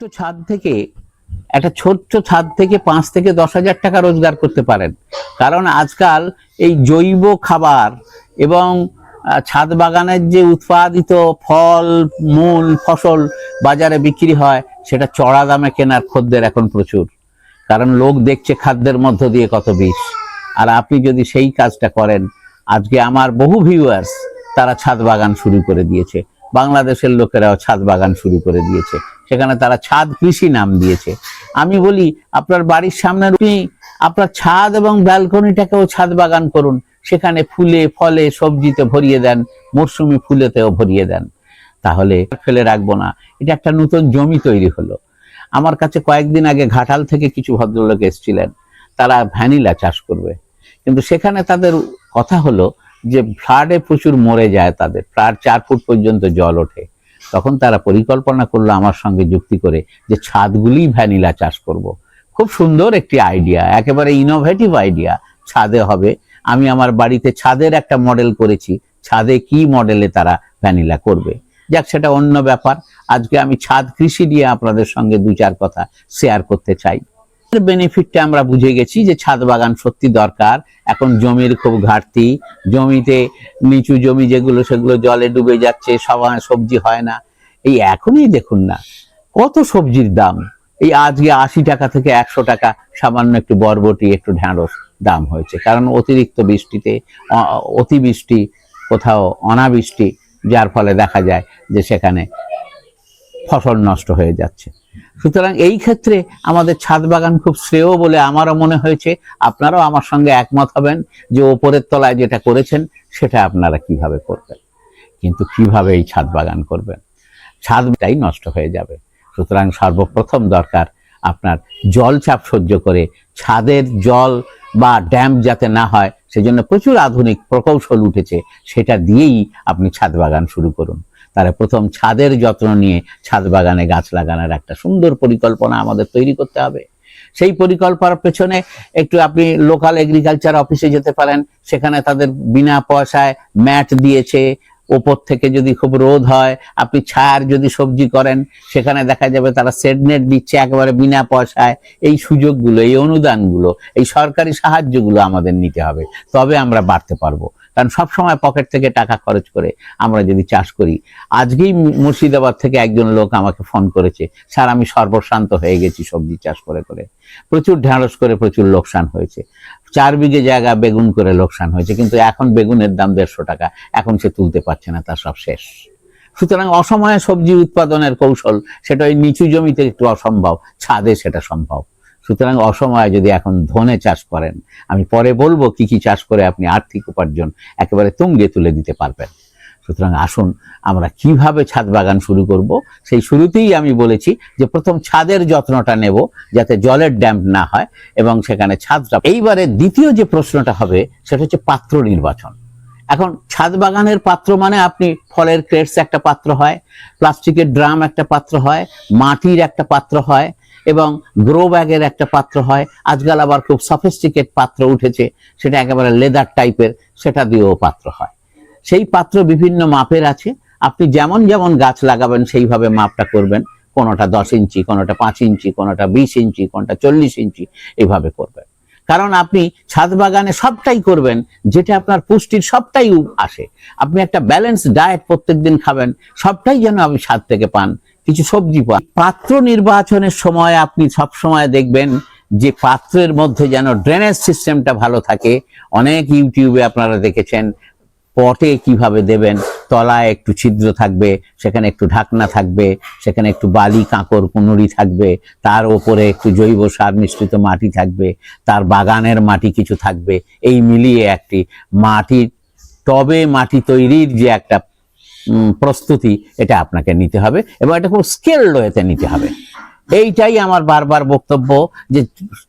ছোট্ট ছাদ থেকে, একটা ছোট্ট ছাদ থেকে পাঁচ থেকে দশ হাজার টাকা রোজগার করতে পারেন। কারণ আজকাল এই জৈব খাবার এবং ছাদ বাগানের যে উৎপাদিত ফল, মূল, ফসল বাজারে বিক্রি হয়, সেটা চড়া দামে কেনার খদ্দের এখন প্রচুর। কারণ লোক দেখছে খাদ্যের মধ্য দিয়ে কত বিষ। আর আপনি যদি সেই কাজটা করেন, আজকে আমার বহু ভিউয়ার্স তারা ছাদ বাগান শুরু করে দিয়েছে। বাংলাদেশের লোকেরাও ছাদ বাগান শুরু করে দিয়েছে। সেখানে তারা ছাদ কৃষি নাম দিয়েছে। আমি বলি, আপনার বাড়ির সামনে আপনি আপনার ছাদ এবং ব্যালকনিটাকেও ছাদ বাগান করুন। সেখানে ফুলে, ফলে, সবজিতে ভরিয়ে দেন, মরশুমি ফুলেতেও ভরিয়ে দেন। তাহলে ফেলে রাখব না। এটা একটা নতুন জমি তৈরি হলো। আমার কাছে কয়েকদিন আগে ঘাটাল থেকে কিছু ভদ্রলোক এসেছিলেন। তারা ভ্যানিলা চাষ করবে। কিন্তু সেখানে তাদের কথা হলো যে, ফ্লাডে প্রচুর মরে যায় তাদের। ফ্লাড চার ফুট পর্যন্ত জল ওঠে। তখন তারা পরিকল্পনা করল আমার সঙ্গে যুক্তি করে যে ছাদগুলি ভ্যানিলা চাষ করব। খুব সুন্দর একটি আইডিয়া একেবারে ইনোভেটিভ আইডিয়া ছাদে হবে। আমি আমার বাড়িতে ছাদের একটা মডেল করেছি, ছাদে কি মডেলে তারা ভ্যানিলা করবে। যাক, সেটা অন্য ব্যাপার। আজকে আমি ছাদ কৃষি নিয়ে আপনাদের সঙ্গে দু চার কথা শেয়ার করতে চাই। বেনিফিটটা আমরা বুঝে গেছি যে ছাদ বাগান সত্যি দরকার। এখন জমির খুব ঘাটতি। জমিতে নিচু জমি যেগুলো, সেগুলো জলে ডুবে যাচ্ছে সবজি হয় না। এই এখনই দেখুন না, কত সবজির দাম। এই আজকে আশি টাকা থেকে একশো টাকা, সামান্য একটু বরবটি, একটু ঢ্যাঁড়স দাম হয়েছে। কারণ অতিরিক্ত বৃষ্টিতে অতিবৃষ্টি, কোথাও অনাবৃষ্টি, যার ফলে দেখা যায় যে সেখানে ফসল নষ্ট হয়ে যাচ্ছে। সুতরাং এই ক্ষেত্রে আমাদের ছাদ বাগান খুব শ্রেয় বলে আমারও মনে হয়েছে। আপনারাও আমার সঙ্গে একমত হবেন যে ওপরের তলায় যেটা করেছেন, সেটা আপনারা কীভাবে করবেন? কিন্তু কীভাবে এই ছাদ বাগান করবেন? ছাদটাই নষ্ট হয়ে যাবে। সুতরাং সর্বপ্রথম দরকার আপনার জল চাপ সহ্য করে ছাদের জল বা ড্যাম যাতে না হয়, সেজন্য প্রচুর আধুনিক প্রকৌশল উঠেছে, সেটা দিয়েই আপনি ছাদ বাগান শুরু করুন। তাহলে প্রথম ছাদের যত্ন নিয়ে ছাদ বাগানে গাছ লাগানোর একটা সুন্দর পরিকল্পনা আমাদের তৈরি করতে হবে। সেই পরিকল্পনার পেছনে একটু আপনি লোকাল এগ্রিকালচার অফিসে যেতে পারেন, সেখানে তাদের বিনা পয়সায় ম্যাট দিয়েছে, ওপর থেকে যদি খুব রোদ হয়, আপনি ছায়ার যদি সবজি করেন, সেখানে দেখা যাবে তারা সেডনেট দিচ্ছে একেবারে বিনা পয়সায়। এই সুযোগগুলো, এই অনুদানগুলো, এই সরকারি সাহায্যগুলো আমাদের নিতে হবে, তবে আমরা বাড়তে পারব। কারণ সব সময় পকেট থেকে টাকা খরচ করে আমরা যদি চাষ করি। আজকেই মুর্শিদাবাদ থেকে একজন লোক আমাকে ফোন করেছে, স্যার, আমি সর্বশান্ত হয়ে গেছি সবজি চাষ করে করে। প্রচুর ঢ্যাঁড়স করে প্রচুর লোকসান হয়েছে। চার বিঘে জায়গা বেগুন করে লোকসান হয়েছে, কিন্তু এখন বেগুনের দাম দেড়শো টাকা। এখন সে তুলতে পারছে না, তার সব শেষ। সুতরাং অসময়ে সবজি উৎপাদনের কৌশল সেটা ওই নিচু জমিতে একটু অসম্ভব, ছাদে সেটা সম্ভব। সুতরাং অসময়ে যদি এখন ধনে চাষ করেন, আমি পরে বলব কি কি চাষ করে আপনি আর্থিক উপার্জন একেবারে তুঙ্গে তুলে দিতে পারবেন। সুতরাং আসুন, আমরা কীভাবে ছাদ বাগান শুরু করব, সেই শুরুতেই আমি বলেছি যে প্রথম ছাদের যত্নটা নেব যাতে জলের ড্যাম্প না হয় এবং সেখানে ছাদটা, এইবারে দ্বিতীয় যে প্রশ্নটা হবে সেটা হচ্ছে পাত্র নির্বাচন। এখন ছাদ বাগানের পাত্র মানে আপনি ফলের ক্রেটস একটা পাত্র হয়, প্লাস্টিকের ড্রাম একটা পাত্র হয়, মাটির একটা পাত্র হয় এবং গ্রো ব্যাগের একটা পাত্র হয়। আজকাল আবার খুব সফিস্টিকেট পাত্র উঠেছে, সেটা একেবারে লেদার টাইপের সেটা দিয়েও পাত্র হয়। সেই পাত্র বিভিন্ন মাপের আছে, আপনি যেমন যেমন গাছ লাগাবেন সেইভাবে মাপটা করবেন। কোনোটা দশ ইঞ্চি, কোনোটা পাঁচ ইঞ্চি, কোনোটা বিশ ইঞ্চি, কোনটা চল্লিশ ইঞ্চি এইভাবে করবেন। কারণ আপনি ছাদ বাগানে সবটাই করবেন, যেটা আপনার পুষ্টির সবটাই আসে। আপনি একটা ব্যালেন্স ডায়েট প্রত্যেকদিন খাবেন, সবটাই যেন আপনি ছাদ থেকে পান, কিছু সবজি পান। পাত্র নির্বাচনের সময় আপনি সব সময় দেখবেন যে পাত্রের মধ্যে যেন ড্রেনেজ সিস্টেমটা ভালো থাকে। অনেক ইউটিউবে আপনারা দেখেছেন, পটে কীভাবে দেবেন তলায় একটু ছিদ্র থাকবে, সেখানে একটু ঢাকনা থাকবে, সেখানে একটু বালি, কাঁকর, কুনুরি থাকবে, তার ওপরে একটু জৈব সার মিশ্রিত মাটি থাকবে, তার বাগানের মাটি কিছু থাকবে। এই মিলিয়ে একটি মাটির টবে মাটি তৈরির যে একটা প্রস্তুতি, এটা আপনাকে নিতে হবে এবং এটা খুব স্কেল ওয়েতে নিতে হবে। এইটাই আমার বারবার বক্তব্য যে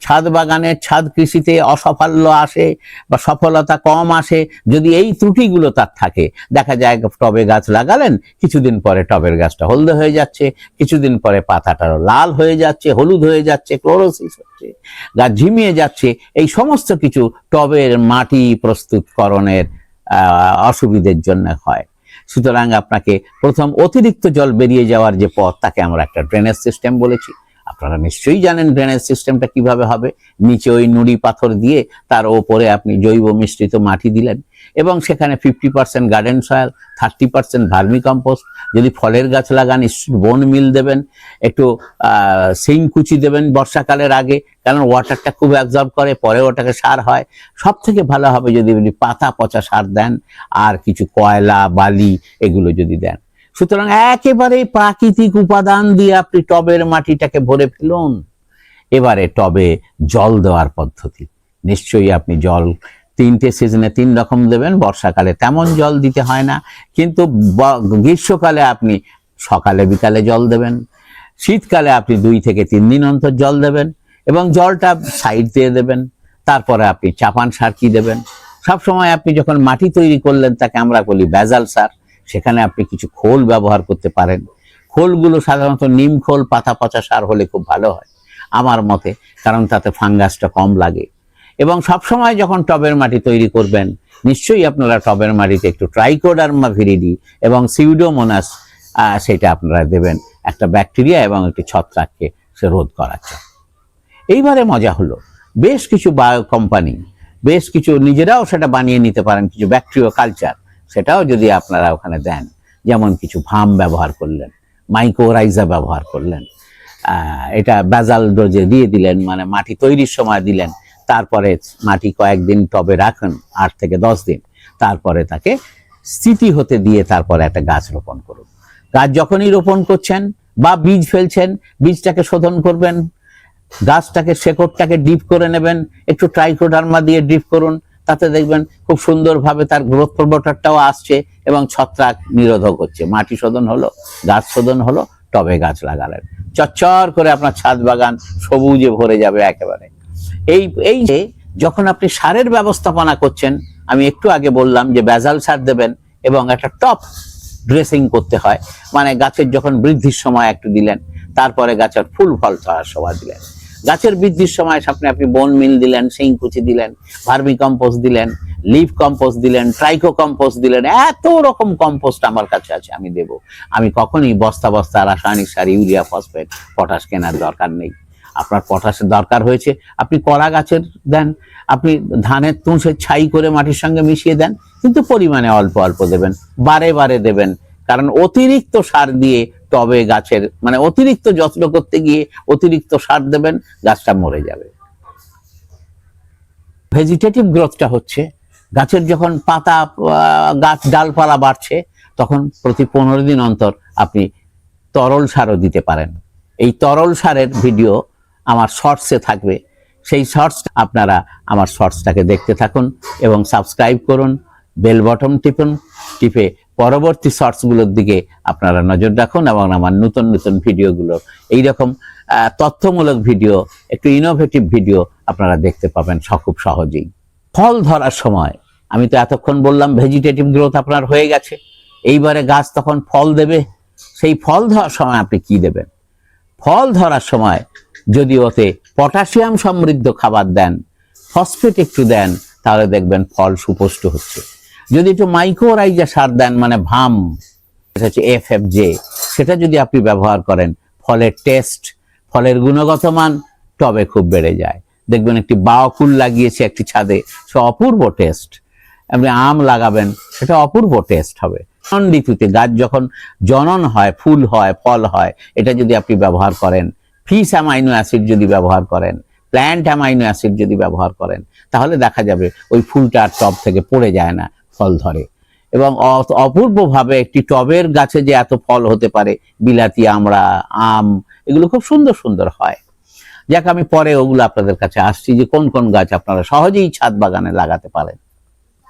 ছাদ বাগানে ছাদ কৃষিতে অসাফল্য আসে বা সফলতা কম আসে, যদি এই ত্রুটিগুলো তার থাকে। দেখা যায় টবে গাছ লাগালেন, কিছুদিন পরে টবের গাছটা হলদে হয়ে যাচ্ছে, কিছুদিন পরে পাতাটা লাল হয়ে যাচ্ছে, হলুদ হয়ে যাচ্ছে, ক্লোরোসিস হচ্ছে, গাছ ঝিমিয়ে যাচ্ছে, এই সমস্ত কিছু টবের মাটি প্রস্তুতকরণের অসুবিধের জন্য হয়। সুতরাং আপনাকে প্রথম অতিরিক্ত জল বেরিয়ে যাওয়ার যে পথ, তাকে আমরা একটা ড্রেনেজ সিস্টেম বলেছি। আপনারা নিশ্চয়ই জানেন ড্রেনেজ সিস্টেমটা কীভাবে হবে। নিচে ওই নুড়ি পাথর দিয়ে তার ওপরে আপনি জৈব মিশ্রিত মাটি দিলেন এবং সেখানে fifty percent garden soil thirty percent vermicompost যদি ফলের গাছ লাগান বন মিল দেবেন, একটু কুচি দেবেন বর্ষাকালের আগে, কারণ ওয়াটারটা খুব অ্যাবজর্ব করে, পরে ওটাকে সার হয়। সব থেকে ভালো হবে যদি পাতা পচা সার দেন, আর কিছু কয়লা, বালি এগুলো যদি দেন। সুতরাং একেবারে প্রাকৃতিক উপাদান দিয়ে আপনি টবের মাটিটাকে ভরে ফেলুন। এবারে টবে জল দেওয়ার পদ্ধতি। নিশ্চয়ই আপনি জল তিনটে সিজনে তিন রকম দেবেন, বর্ষাকালে তেমন জল দিতে হয় না, কিন্তু গ্রীষ্মকালে আপনি সকালে, বিকালে জল দেবেন। শীতকালে আপনি দুই থেকে তিন দিন অন্তর জল দেবেন এবং জলটা সাইড দিয়ে দেবেন। তারপরে আপনি চাপান সার কি দেবেন? সবসময় আপনি যখন মাটি তৈরি করলেন, তাকে আমরা বলি ব্যাজাল সার। সেখানে আপনি কিছু খোল ব্যবহার করতে পারেন। খোলগুলো সাধারণত নিম খোল, পাতা পচা সার হলে খুব ভালো হয় আমার মতে, কারণ তাতে ফাঙ্গাসটা কম লাগে। এবং সবসময় যখন টবের মাটি তৈরি করবেন, নিশ্চয়ই আপনারা টবের মাটিতে একটু ট্রাইকোডার্মা ভিরিডি এবং সিউডোমোনাস সেটা আপনারা দেবেন। একটা ব্যাকটেরিয়া এবং একটি ছত্রাককে সে রোধ করাচ্ছে এইবারে মজা হলো। বেশ কিছু বায়ো কোম্পানি, বেশ কিছু নিজেরাও সেটা বানিয়ে নিতে পারেন, কিছু ব্যাকটেরিয়া কালচার। সেটাও যদি আপনারা ওখানে দেন, যেমন কিছু ভাম ব্যবহার করলেন মাইক্রোরাইজা ব্যবহার করলেন এটা বেজাল ডোজে দিয়ে দিলেন মানে মাটি তৈরির সময় দিলেন, তারপরে মাটি কয়েকদিন টবে রাখুন, আট থেকে দশ দিন, তারপরে তাকে স্থিতি হতে দিয়ে তারপরে একটা গাছ রোপণ করুন। গাছ যখনই রোপণ করছেন বা বীজ ফেলছেন, বীজটাকে শোধন করবেন, গাছটাকে, শেকড়টাকে ডিপ করে নেবেন, একটু ট্রাইকোডার্মা দিয়ে ডিপ করুন তাতে দেখবেন খুব সুন্দরভাবে তার গ্রোথ প্রমোটারটাও আসছে এবং ছত্রাক নিরোধক হচ্ছে মাটি শোধন হলো, গাছ শোধন হলো, টবে গাছ লাগালেন। চচ্চর করে আপনার ছাদ বাগান সবুজে ভরে যাবে একেবারে। এই এই যে যখন আপনি সারের ব্যবস্থাপনা করছেন, আমি একটু আগে বললাম যে বেজাল সার দেবেন এবং একটা টপ ড্রেসিং করতে হয়। মানে গাছের যখন বৃদ্ধির সময় একটু দিলেন, তারপরে গাছের ফুল ফল ধরার সময় দিলেন। গাছের বৃদ্ধির সময় আপনি আপনি বন মিল দিলেন শিংকুচি দিলেন, ভার্মি কম্পোস্ট দিলেন লিভ কম্পোস্ট দিলেন, ট্রাইকো কম্পোস্ট দিলেন, এত রকম কম্পোস্ট আমার কাছে আছে, আমি দেব। আমি কখনই বস্তা বস্তা রাসায়নিক সার, ইউরিয়া, ফসফেট, পটাশ কেনার দরকার নেই। আপনার পটাশের দরকার হয়েছে, আপনি কলা গাছের দেন, আপনি ধানের তুষে ছাই করে মাটির সঙ্গে মিশিয়ে দেন, কিন্তু পরিমাণে অল্প অল্প দেবেন, বারে বারে দেবেন, কারণ অতিরিক্ত সার দিয়ে টবে গাছের মানে অতিরিক্ত যত্ন করতে গিয়ে অতিরিক্ত সার দেবেন, গাছটা মরে যাবে। ভেজিটেটিভ গ্রোথটা হচ্ছে, গাছের যখন পাতা গাছ, ডালপালা বাড়ছে, তখন প্রতি পনেরো দিন অন্তর আপনি তরল সারও দিতে পারেন। এই তরল সারের ভিডিও আমার শর্টসে থাকবে। সেই শর্টস আপনারা আমার শর্টসটাকে দেখতে থাকুন এবং সাবস্ক্রাইব করুন, বেল বটন টিপুন, টিপে পরবর্তী শর্টসগুলোর দিকে আপনারা নজর রাখুন এবং আমার নতুন নতুন ভিডিওগুলো এইরকম তথ্যমূলক ভিডিও একটু ইনোভেটিভ ভিডিও আপনারা দেখতে পাবেন খুব সহজেই। ফল ধরার সময়, আমি তো এতক্ষণ বললাম ভেজিটেটিভ গ্রোথ আপনার হয়ে গেছে। এইবারে গাছ তখন ফল দেবে। সেই ফল ধরার সময় আপনি কি দেবেন? ফল ধরার সময় যদি ওতে পটাশিয়াম সমৃদ্ধ খাবার দেন ফসফেট একটু দেন, তাহলে দেখবেন ফল সুপুষ্ট হচ্ছে। যদি একটু মাইক্রোরাইজা সার দেন মানে ভাম হচ্ছে এফ এফ জে সেটা যদি আপনি ব্যবহার করেন, ফলের টেস্ট ফলের গুণগত মান টবে খুব বেড়ে যায়। দেখবেন একটি বাওকুল লাগিয়েছে একটি ছাদে, সে অপূর্ব টেস্ট আপনি আম লাগাবেন, সেটা অপূর্ব টেস্ট হবে। জনন ঋতুতে গাছ যখন জনন হয়, ফুল হয়, ফল হয়, এটা যদি আপনি ব্যবহার করেন, ফিস অ্যামাইনো অ্যাসিড যদি ব্যবহার করেন, প্ল্যান্ট অ্যামাইনো অ্যাসিড যদি ব্যবহার করেন, তাহলে দেখা যাবে ওই ফুলটা আর টব থেকে পড়ে যায় না। ফল ধরে। এবং অপূর্বভাবে একটি টবের গাছে যে এত ফল হতে পারে, বিলাতি আমড়া আম, এগুলো খুব সুন্দর সুন্দর হয়। যাক, আমি পরে ওগুলো আপনাদের কাছে আসছি যে কোন কোন গাছ আপনারা সহজেই ছাদ বাগানে লাগাতে পারেন।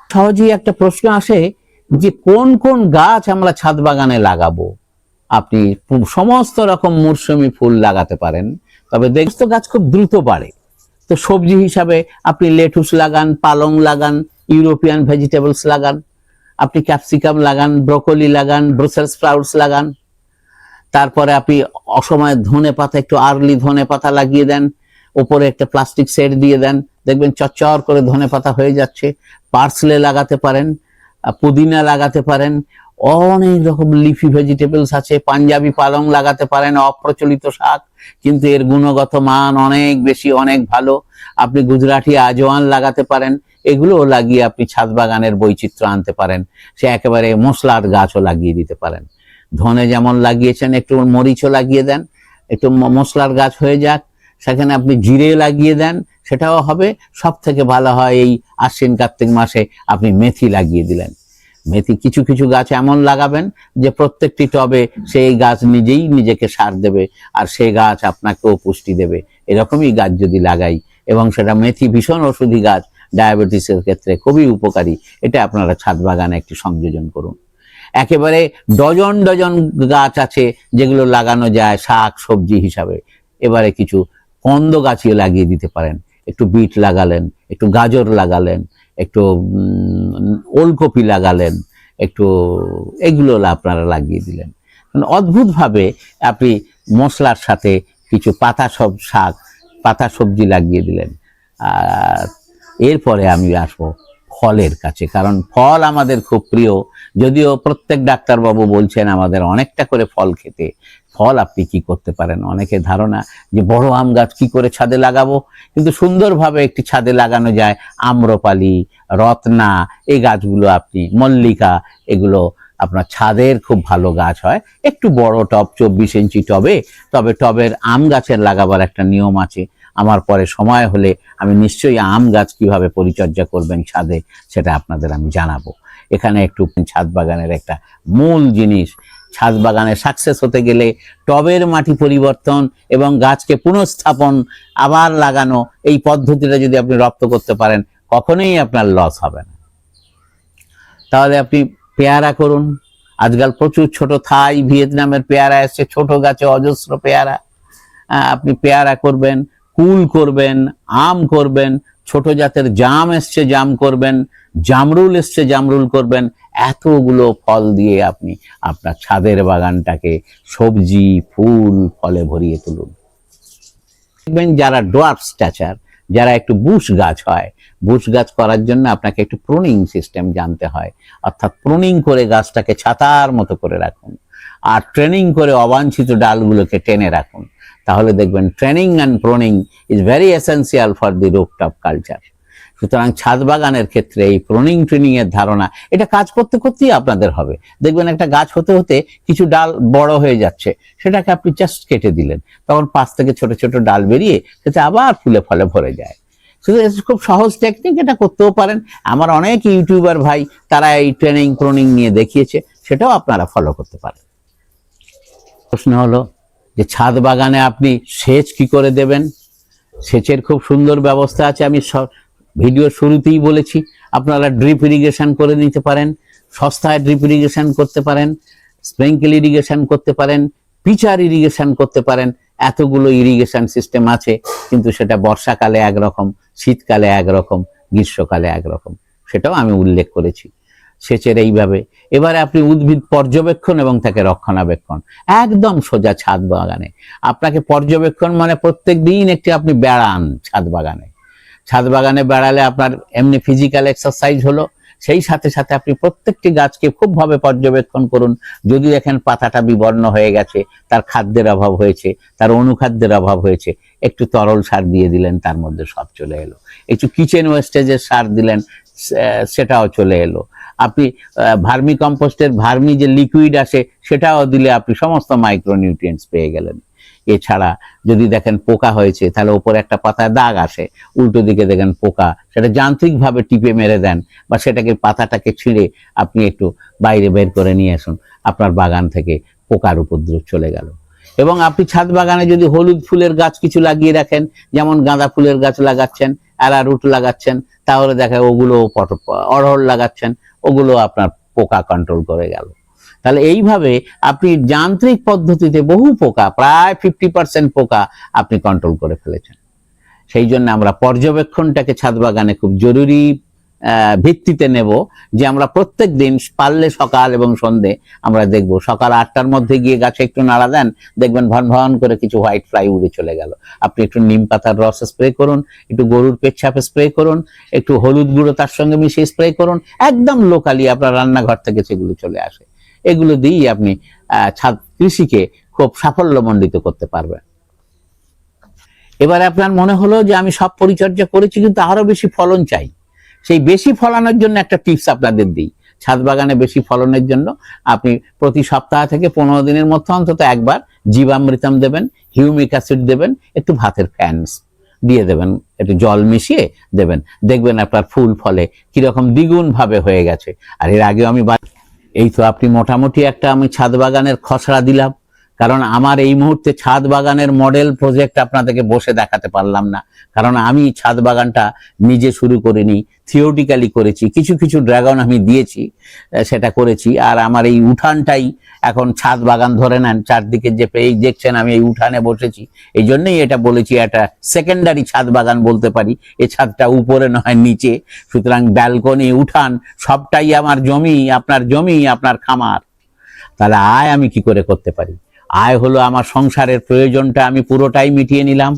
সহজেই একটা প্রশ্ন আসে যে কোন কোন গাছ আমরা ছাদ বাগানে লাগাবো? আপনি সমস্ত রকম মরশুমি ফুল লাগাতে পারেন, তবে দেখতে গাছ খুব দ্রুত বাড়ে। তো সবজি হিসাবে আপনি লেটুস লাগান, পালং লাগান ইউরোপিয়ান ভেজিটেবলস লাগান, আপনি ক্যাপসিকাম লাগান, ব্রোকলি লাগান ব্রুসেল স্প্রাউটস লাগান। তারপরে আপনি অসময়ে ধনে পাতা, একটু আর্লি ধনে পাতা লাগিয়ে দেন, ওপরে একটা প্লাস্টিক সেট দিয়ে দেন, দেখবেন চচ্চর করে ধনে পাতা হয়ে যাচ্ছে। পার্সলে লাগাতে পারেন পুদিনা লাগাতে পারেন, অনেক রকম লিফি ভেজিটেবলস আছে, পাঞ্জাবি পালং লাগাতে পারেন, অপ্রচলিত শাক, কিন্তু এর গুণগত মান অনেক বেশি, অনেক ভালো। আপনি গুজরাটি আজওয়ান লাগাতে পারেন এগুলোও লাগিয়ে আপনি ছাদ বাগানের বৈচিত্র্য আনতে পারেন। সে একেবারে মশলার গাছও লাগিয়ে দিতে পারেন। ধনে যেমন লাগিয়েছেন, একটু মরিচও লাগিয়ে দেন, একটু মশলার গাছ হয়ে যাক। সেখানে আপনি জিরে লাগিয়ে দেন, সেটাও হবে। সব থেকে ভালো হয় এই আশ্বিন কার্তিক মাসে আপনি মেথি লাগিয়ে দিলেন। মেথি কিছু কিছু গাছ এমন লাগাবেন যে প্রত্যেকটি টবে সেই গাছ নিজেই নিজেকে সার দেবে আর সেই গাছ আপনাকেও পুষ্টি দেবে। এরকমই গাছ যদি লাগাই এবং সেটা মেথি ভীষণ ওষুধি গাছ ডায়াবেটিসের ক্ষেত্রে খুবই উপকারী। এটা আপনারা ছাদ বাগানে একটি সংযোজন করুন। একেবারে ডজন ডজন গাছ আছে যেগুলো লাগানো যায় শাক, সবজি হিসাবে। এবারে কিছু কন্দ গাছিও লাগিয়ে দিতে পারেন। একটু বিট লাগালেন, একটু গাজর লাগালেন, একটু ওলকপি লাগালেন, একটু এগুলো আপনারা লাগিয়ে দিলেন। অদ্ভুতভাবে আপনি মশলার সাথে কিছু পাতা সব শাক, পাতা সবজি লাগিয়ে দিলেন। আর এরপরে আমি আসব ফলের কাছে, কারণ ফল আমাদের খুব প্রিয়। যদিও প্রত্যেক ডাক্তারবাবু বলছেন আমাদের অনেকটা করে ফল খেতে। ফল আপনি কি করতে পারেন? অনেকে ধারণা যে বড় আম গাছ কি করে ছাদে লাগাবো? কিন্তু সুন্দরভাবে একটি ছাদে লাগানো যায় আম্রপালি, রত্না, এই গাছগুলো আপনি, মল্লিকা, এগুলো আপনার ছাদের খুব ভালো গাছ হয়। একটু বড় টব, চব্বিশ ইঞ্চি টবে, তবে টবের আম গাছের লাগাবার একটা নিয়ম আছে। আমার পরে সময় হলে আমি নিশ্চয়ই আম গাছ কীভাবে পরিচর্যা করবেন ছাদে, সেটা আপনাদের আমি জানাব। এখানে একটু ছাদ বাগানের একটা মূল জিনিস। ছাদ বাগানে সাকসেস হতে গেলে টবের মাটি পরিবর্তন এবং গাছকে পুনঃস্থাপন, আবার লাগানো, এই পদ্ধতিটা যদি আপনি রপ্ত করতে পারেন, কখনোই আপনার লস হবে না। তাহলে আপনি পেয়ারা করুন। আজকাল প্রচুর ছোট থাই ভিয়েতনামের পেয়ারা এসছে, ছোট গাছে অজস্র পেয়ারা। আপনি পেয়ারা করবেন কুল করবেন, আম করবেন, ছোট জাতের জাম এসছে, জাম করবেন, জামরুল এসছে, জামরুল করবেন, এতগুলো ফল দিয়ে আপনি আপনার ছাদের বাগানটাকে সবজি, ফুল, ফলে ভরিয়ে তুলুন। দেখবেন যারা ডোয়ার্ফ স্ট্যাচার, যারা একটু বুশ গাছ হয়, বুশ গাছ করার জন্য আপনাকে একটু প্রুনিং সিস্টেম জানতে হয়। অর্থাৎ প্রুনিং করে গাছটাকে ছাতার মতো করে রাখুন। আর ট্রেনিং করে অবাঞ্ছিত ডালগুলোকে টেনে রাখুন। তাহলে দেখবেন training and pruning is very essential for the rooftop culture সুতরাং ছাদ বাগানের ক্ষেত্রে এই প্রোনিং ট্রেনিং এর ধারণা, এটা কাজ করতে করতেই আপনাদের হবে। দেখবেন একটা গাছ হতে হতে কিছু ডাল বড় হয়ে যাচ্ছে, সেটাকে আপনি জাস্ট কেটে দিলেন। তখন পাশ থেকে ছোট ছোট ডাল বেরিয়ে সেটা আবার ফুলে ফলে ভরে যায়। শুধু খুব সহজ টেকনিক এটা করতেও পারেন। আমার অনেক ইউটিউবার ভাই, তারা এই ট্রেনিং প্রোনিং নিয়ে দেখিয়েছে, সেটাও আপনারা ফলো করতে পারেন। প্রশ্ন হলো যে ছাদ বাগানে আপনি সেচ কি করে দেবেন? সেচের খুব সুন্দর ব্যবস্থা আছে। আমি ভিডিও শুরুতেই বলেছি, আপনারা ড্রিপ ইরিগেশন করে নিতে পারেন, সস্তায় ড্রিপ ইরিগেশন করতে পারেন স্প্রিঙ্কেল ইরিগেশন করতে পারেন, পিচার ইরিগেশন করতে পারেন, এতগুলো ইরিগেশন সিস্টেম আছে, কিন্তু সেটা বর্ষাকালে একরকম, শীতকালে একরকম, গ্রীষ্মকালে একরকম। সেটাও আমি উল্লেখ করেছি। সেচের এইভাবে। এবারে আপনি উদ্ভিদ পর্যবেক্ষণ এবং তাকে রক্ষণাবেক্ষণ। একদম সোজা ছাদ বাগানে। আপনাকে পর্যবেক্ষণ মানে প্রত্যেক দিন একটি আপনি বেড়ান ছাদ বাগানে। ছাদ বাগানে বেড়ালে আপনার এমনি ফিজিক্যাল এক্সারসাইজ হলো। সেই সাথে সাথে আপনি প্রত্যেকটি গাছকে খুবভাবে পর্যবেক্ষণ করুন। যদি দেখেন পাতাটা বিবর্ণ হয়ে গেছে, তার খাদ্যের অভাব হয়েছে, তার অনুখাদ্যের অভাব হয়েছে, একটু তরল সার দিয়ে দিলেন, তার মধ্যে সব চলে এলো। একটু কিচেন ওয়েস্টেজের সার দিলেন সেটাও চলে এলো। আপনি ভার্মি কম্পোস্টের ভার্মি যে লিকুইড আসে, সেটাও দিলে আপনি সমস্ত মাইক্রোনিউট্রিয়েন্টস পেয়ে গেলেন। এছাড়া যদি দেখেন পোকা হয়েছে, তাহলে ওপরে একটা পাতায় দাগ আসে। উল্টো দিকে দেখেন পোকা, সেটা যান্ত্রিকভাবে টিপে মেরে দেন বা সেটাকে পাতাটাকে ছিঁড়ে আপনি একটু বাইরে বের করে নিয়ে আসুন। আপনার বাগান থেকে পোকার উপদ্রব চলে গেল। এবং আপনি ছাদ বাগানে যদি হলুদ ফুলের গাছ কিছু লাগিয়ে রাখেন, যেমন গাঁদা ফুলের গাছ লাগাচ্ছেন অ্যারারুট লাগাচ্ছেন, তাহলে দেখা ওগুলো অড়হর লাগাচ্ছেন, ওগুলো আপনার পোকা কন্ট্রোল করে গেল। তাহলে এইভাবে আপনি যান্ত্রিক পদ্ধতিতে বহু পোকা, প্রায় ফিফটি পার্সেন্ট পোকা আপনি কন্ট্রোল করে ফেলেছেন। সেই জন্য আমরা পর্যবেক্ষণটাকে ছাদ বাগানে খুব জরুরি ভিত্তিতে নেব যে আমরা প্রত্যেক দিন পারলে সকাল এবং সন্ধে আমরা দেখব। সকাল আটটার মধ্যে গিয়ে গাছে একটু নাড়া দেন, দেখবেন ভন ভন করে কিছু হোয়াইট ফ্লাই উড়ে চলে গেল। আপনি একটু নিম পাতার রস স্প্রে করুন, একটু গরুর পেচ্ছাপ স্প্রে করুন, একটু হলুদ গুঁড়ো তার সঙ্গে মিশিয়ে স্প্রে করুন, একদম লোকালি আপনার রান্নাঘর থেকে সেগুলো চলে আসে। এগুলো দিয়েই আপনি কৃষিকে খুব সাফল্যমণ্ডিত করতে পারবেন। এবারে আপনার মনে হলো যে আমি সব পরিচর্যা করেছি কিন্তু আরও বেশি ফলন চাই। সেই বেশি ফলানোর জন্য একটা টিপস আপনাদের দিই। ছাদ বাগানে বেশি ফলনের জন্য আপনি প্রতি সপ্তাহ থেকে পনেরো দিনের মধ্যে অন্তত একবার জীবামৃতম দেবেন, হিউমিক অ্যাসিড দেবেন, একটু ভাতের ফ্যান্স দিয়ে দেবেন, একটু জল মিশিয়ে দেবেন। দেখবেন আপনার ফুল ফলে কীরকম দ্বিগুণ ভাবে হয়ে গেছে। আর এর আগেও আমি এই তো আপনি মোটামুটি একটা আমি ছাদ বাগানের খসড়া দিলাম। কারণ আমার এই মুহূর্তে ছাদ বাগানের মডেল প্রজেক্ট আপনাদেরকে বসে দেখাতে পারলাম না। কারণ আমি ছাদ বাগানটা নিজে শুরু করিনি থিওরিটিক্যালি করেছি, কিছু কিছু ড্রাগন আমি দিয়েছি সেটা করেছি। আর আমার এই উঠানটাই এখন ছাদ বাগান ধরে নেন, চারদিকে যে পেয়ে দেখছেন আমি এই উঠানে বসেছি, এই জন্যই এটা বলেছি একটা সেকেন্ডারি ছাদ বাগান বলতে পারি। এ ছাদটা উপরে নয়, নিচে। সুতরাং ব্যালকনি উঠান, সবটাই আমার জমি, আপনার জমি, আপনার খামার। তাহলে আয় আমি কি করে করতে পারি? আয় হলো আমার সংসারের প্রয়োজনটা, আমি পুরোটাই মিটিয়ে নিলাম।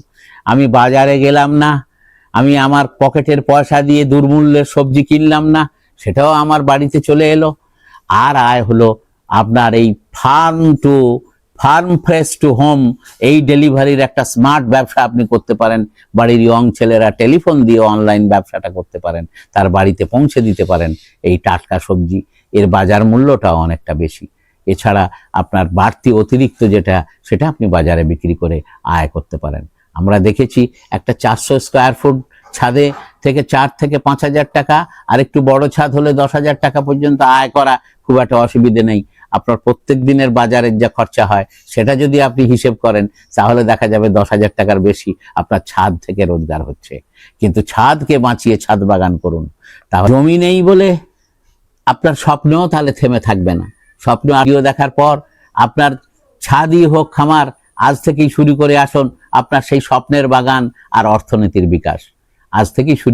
আমি বাজারে গেলাম না, আমি আমার পকেটের পয়সা দিয়ে দুর্মূল্যের সবজি কিনলাম না, সেটাও আমার বাড়িতে চলে এলো। আর আয় হলো আপনার এই farm to, farm fresh to home, এই ডেলিভারির একটা স্মার্ট ব্যবসা আপনি করতে পারেন। বাড়ির ইয়ং ছেলেরা টেলিফোন দিয়ে অনলাইন ব্যবসাটা করতে পারেন। তার বাড়িতে পৌঁছে দিতে পারেন। এই টাটকা সবজি, এর বাজার মূল্যটাও অনেকটা বেশি। এছাড়া আপনার বাড়তি অতিরিক্ত যেটা, সেটা আপনি বাজারে বিক্রি করে আয় করতে পারেন। আমরা দেখেছি একটা চারশো স্কোয়ার ফুট ছাদে থেকে চার থেকে পাঁচ হাজার টাকা, আর একটু বড় ছাদ হলে দশ হাজার টাকা পর্যন্ত আয় করা খুব একটা অসুবিধে নেই। আপনার প্রত্যেক দিনের বাজারের যা খরচা হয়, সেটা যদি আপনি হিসেব করেন, তাহলে দেখা যাবে দশ হাজার টাকার বেশি আপনার ছাদ থেকে রোজগার হচ্ছে। কিন্তু ছাদকে বাঁচিয়ে ছাদ বাগান করুন। তাহলে জমি নেই বলে আপনার স্বপ্নও তাহলে থেমে থাকবে না। স্বপ্ন আগেও দেখার পর আপনার ছাদই হোক খামার, আজ থেকেই শুরু করে আসুন আপনার সেই স্বপ্নের বাগান আর অর্থনীতির বিকাশ। আজ থেকেই শুরু